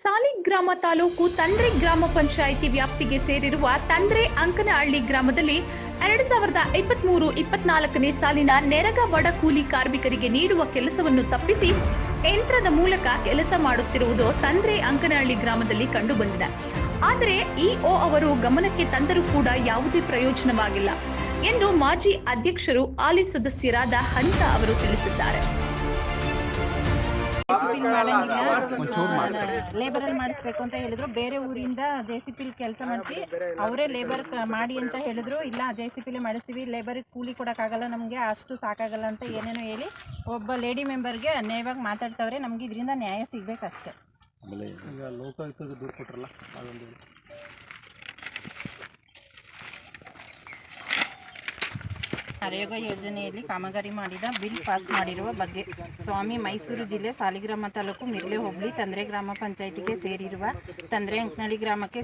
ಸಾಲಿಗ್ರಾಮ ತಾಲೂಕು ತಂದ್ರೆ ಗ್ರಾಮ ಪಂಚಾಯಿತಿ ವ್ಯಾಪ್ತಿಗೆ ಸೇರಿರುವ ತಂದ್ರೆ ಅಂಕನಹಳ್ಳಿ ಗ್ರಾಮದಲ್ಲಿ ಎರಡು ಸಾವಿರದ ಇಪ್ಪತ್ಮೂರು ಇಪ್ಪತ್ನಾಲ್ಕನೇ ಸಾಲಿನ ನೆರಗ ಬಡ ಕೂಲಿ ಕಾರ್ಮಿಕರಿಗೆ ನೀಡುವ ಕೆಲಸವನ್ನು ತಪ್ಪಿಸಿ ಯಂತ್ರದ ಮೂಲಕ ಕೆಲಸ ಮಾಡುತ್ತಿರುವುದು ತಂದ್ರೆ ಅಂಕನಹಳ್ಳಿ ಗ್ರಾಮದಲ್ಲಿ ಕಂಡುಬಂದಿದೆ. ಆದರೆ ಇಒ ಅವರು ಗಮನಕ್ಕೆ ತಂದರೂ ಕೂಡ ಯಾವುದೇ ಪ್ರಯೋಜನವಾಗಿಲ್ಲ ಎಂದು ಮಾಜಿ ಅಧ್ಯಕ್ಷರು ಆಲಿ ಸದಸ್ಯರಾದ ಹಂತ ಅವರು ತಿಳಿಸಿದ್ದಾರೆ. ಲೇಬರ್ ಅಲ್ಲಿ ಮಾಡಿಸ್ಬೇಕು ಅಂತ ಹೇಳಿದ್ರು. ಬೇರೆ ಊರಿಂದ ಜೆ ಸಿ ಪಿಲಿ ಕೆಲಸ ಮಾಡಿಸಿ ಅವರೇ ಲೇಬರ್ ಮಾಡಿ ಅಂತ ಹೇಳಿದ್ರು. ಇಲ್ಲ ಜೆ ಸಿ ಪಿಲಿ ಮಾಡಿಸ್ತೀವಿ ಲೇಬರ್ ಕೂಲಿ ಕೊಡೋಕ್ಕಾಗಲ್ಲ ನಮಗೆ ಅಷ್ಟು ಸಾಕಾಗಲ್ಲ ಅಂತ ಏನೇನೋ ಹೇಳಿ ಒಬ್ಬ ಲೇಡಿ ಮೆಂಬರ್ಗೆ ಅನ್ಯಾಯವಾಗಿ ಮಾತಾಡ್ತವ್ರೆ. ನಮ್ಗೆ ಇದರಿಂದ ನ್ಯಾಯ ಸಿಗ್ಬೇಕಷ್ಟೇ. ಈಗ ಲೋಕಾಯುಕ್ತಕ್ಕೆ ದೂರು ಕೊಟ್ರಲ್ಲ ಅದೊಂದು ನರೇಗಾ ಯೋಜನೆಯಲ್ಲಿ ಕಾಮಗಾರಿ ಮಾಡಿದ ಬಿಲ್ ಪಾಸ್ ಮಾಡಿರುವ ಬಗ್ಗೆ ಸ್ವಾಮಿ ಮೈಸೂರು ಜಿಲ್ಲೆ ಸಾಲಿಗ್ರಾಮ ತಾಲೂಕು ಮಿರ್ಲೆ ಹೋಬಳಿ, ತಂದ್ರೆ ಗ್ರಾಮ ಪಂಚಾಯಿತಿಗೆ ಸೇರಿರುವ ತಂದ್ರೆ ಅಂಕನಳ್ಳಿ ಗ್ರಾಮಕ್ಕೆ